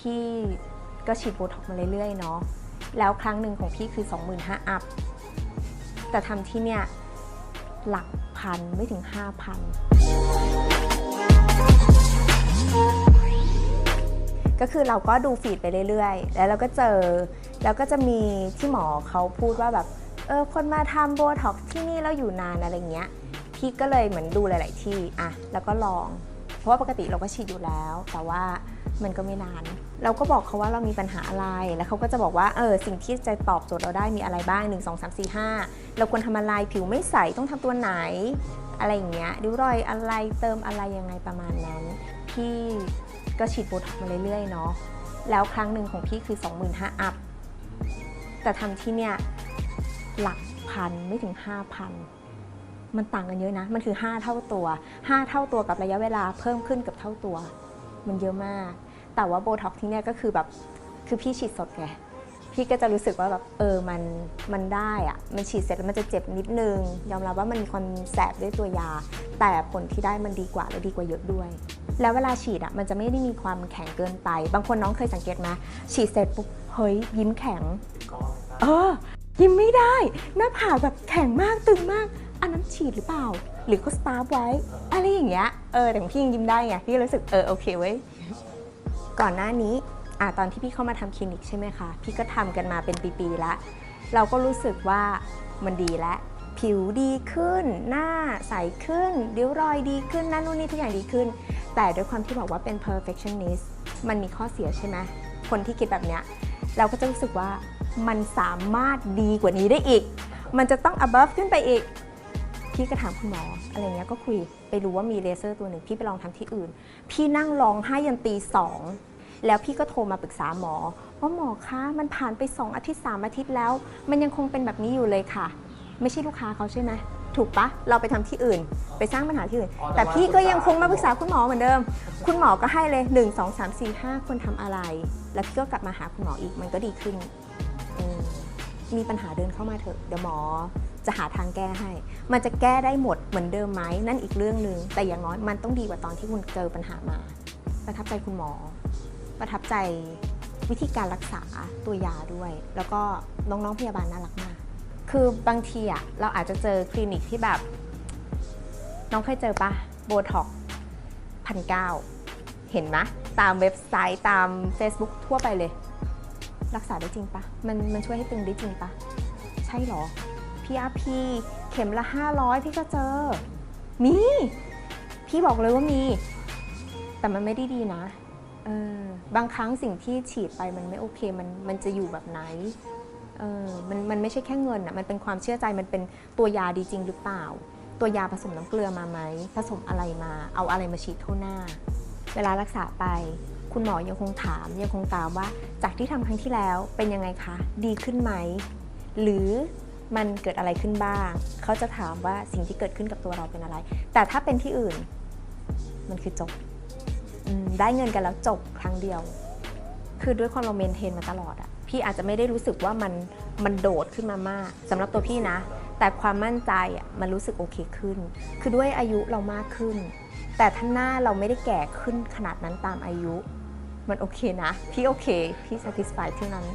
พี่ก็ฉีดโบท็อกมาเรื่อยๆเนาะแล้วครั้งหนึ่งของพี่คือ 25,000อัพ แต่ทำที่เนี่ยหลักพันไม่ถึง 5,000 ก็คือเราก็ดูฟีดไปเรื่อยๆ แล้วเราก็เจอ แล้วก็จะมีที่หมอเขาพูดว่าแบบ เออ คนมาทำโบท็อกที่นี่แล้วอยู่นานอะไรเงี้ย พี่ก็เลยเหมือนดูหลาย ๆ ที่ อะ แล้วก็ลอง เพราะว่าปกติเราก็ฉีดอยู่แล้ว แต่ว่า มันก็ไม่นาน เราก็บอกเขาว่าเรามีปัญหาอะไร แล้วเขาก็จะบอกว่า เออ สิ่งที่จะตอบโจทย์เราได้มีอะไรบ้าง 1 2 3 4 5 เราควรทำอะไร ผิวไม่ใส ต้องทำตัวไหน อะไรอย่างเงี้ยริ้วรอยอะไร เติมอะไรยังไงประมาณนั้น พี่ก็ฉีดโบท็อกมาเรื่อยๆ เนาะ แล้วครั้งหนึ่งของพี่คือ 25,000อัพ แต่ทำที่เนี่ยหลักพันไม่ถึง 5,000มันต่างกันเยอะนะ มันคือ 5 เท่าตัว 5 เท่าตัวกับระยะเวลาเพิ่มขึ้นกับเท่าตัว มันเยอะมาก แต่ว่าโบท็อกซ์ที่เนี่ยก็คือแบบคือพี่ฉีดสดไงพี่ก็จะรู้สึกว่าแบบเออมันมันได้อะมันฉีดเสร็จแล้วมันจะเจ็บนิดนึง ยอมรับว่ามันมีความแสบด้วยตัวยา แต่ผลที่ได้มันดีกว่าและดีกว่าเยอะด้วย แล้วเวลาฉีดอะมันจะไม่ได้มีความแข็งเกินไป บางคนน้องเคยสังเกตไหมฉีดเสร็จปุ๊บเฮ้ยยิ้มแข็งเออยิ้มไม่ได้ หน้าผากแบบแข็งมากตึงมาก อันนั้นฉีดหรือเปล่า หรือก็สตาร์ไว้อะไรอย่างเงี้ยเออแต่พี่ยังยิ้มได้ไงพี่ก็รู้สึกเออโอเคเว้ย ก่อนหน้านี้อตอนที่พี่เข้ามาทำคลินิกใช่ไหมคะ พี่ก็ทำกันมาเป็นปีๆแล้ว เราก็รู้สึกว่ามันดีแล้วผิวดีขึ้น หน้าใสขึ้น ริ้วรอยดีขึ้น นั่นนู่นนี่ทุกอย่างดีขึ้น แต่ด้วยความที่บอกว่าเป็น perfectionist มันมีข้อเสียใช่ไหม คนที่คิดแบบเนี้ย เราก็จะรู้สึกว่ามันสามารถดีกว่านี้ได้อีก มันจะต้อง above ขึ้นไปอีก พี่ก็ถามคุณหมออะไรเงี้ยก็คุยไปรู้ว่ามีเลเซอร์ตัวหนึ่งพี่ไปลองทำที่อื่น พี่นั่งร้องไห้ยันตีสองแล้วพี่ก็โทรมาปรึกษาหมอว่าหมอคะมันผ่านไป2อาทิตย์3อาทิตย์แล้ว มันยังคงเป็นแบบนี้อยู่เลยค่ะ ไม่ใช่ลูกค้าเขาใช่ไหมถูกปะเราไปทำที่อื่น ไปสร้างปัญหาที่อื่นอ๋อแต่แต่ว่าพี่ก็ยังปรึกษาคงมาปรึกษาคุณหมอเหมือนเดิม คุณหมอก็ให้เลย 1 2 3 4 5ควรทำอะไร แล้วพี่ก็กลับมาหาคุณหมออีกมันก็ดีขึ้นอืมมีปัญหาเดินเข้ามาเถอะเดี๋ยวหมอ จะหาทางแก้ให้ มันจะแก้ได้หมดเหมือนเดิมไหมนั่นอีกเรื่องหนึ่งแต่อย่างน้อยมันต้องดีกว่าตอนที่คุณเจอปัญหามา ประทับใจคุณหมอ ประทับใจวิธีการรักษาตัวยาด้วย แล้วก็น้องๆพยาบาลน่ารักมาก คือบางทีอะเราอาจจะเจอคลินิกที่แบบ น้องเคยเจอปะโบท็อกพันเก้าเห็นไหมตามเว็บไซต์ตาม Facebook ทั่วไปเลย รักษาได้จริงปะมันมันช่วยให้ตึงได้จริงปะใช่หรอ PRP เข็มละ 500 พี่ก็เจอ มี พี่บอกเลยว่ามี แต่มันไม่ได้ดีนะเออบางครั้งสิ่งที่ฉีดไปมันไม่โอเค มันมันจะอยู่แบบไหนเออมันมันไม่ใช่แค่เงินอะ มันเป็นความเชื่อใจ มันเป็นตัวยาดีจริงหรือเปล่า ตัวยาผสมน้ำเกลือมาไหม ผสมอะไรมา เอาอะไรมาฉีดเข้าหน้า เวลารักษาไป คุณหมอยังคงถาม ยังคงตามว่า จากที่ทำครั้งที่แล้วเป็นยังไงคะ ดีขึ้นไหม หรือ มันเกิดอะไรขึ้นบ้าง เขาจะถามว่าสิ่งที่เกิดขึ้นกับตัวเราเป็นอะไร แต่ถ้าเป็นที่อื่น มันคือจบอได้เงินกันแล้วจบครั้งเดียว คือด้วยความเราเมนเทนมาตลอดอะพี่อาจจะไม่ได้รู้สึกว่ามันมันโดดขึ้นมามากสำหรับตัวพี่นะ แต่ความมั่นใจอะมันรู้สึกโอเคขึ้น คือด้วยอายุเรามากขึ้น แต่ถ้านหน้าเราไม่ได้แก่ขึ้นขนาดนั้นตามอายุ มันโอเคนะ พี่โอเค พี่ satisfied ที่นั้น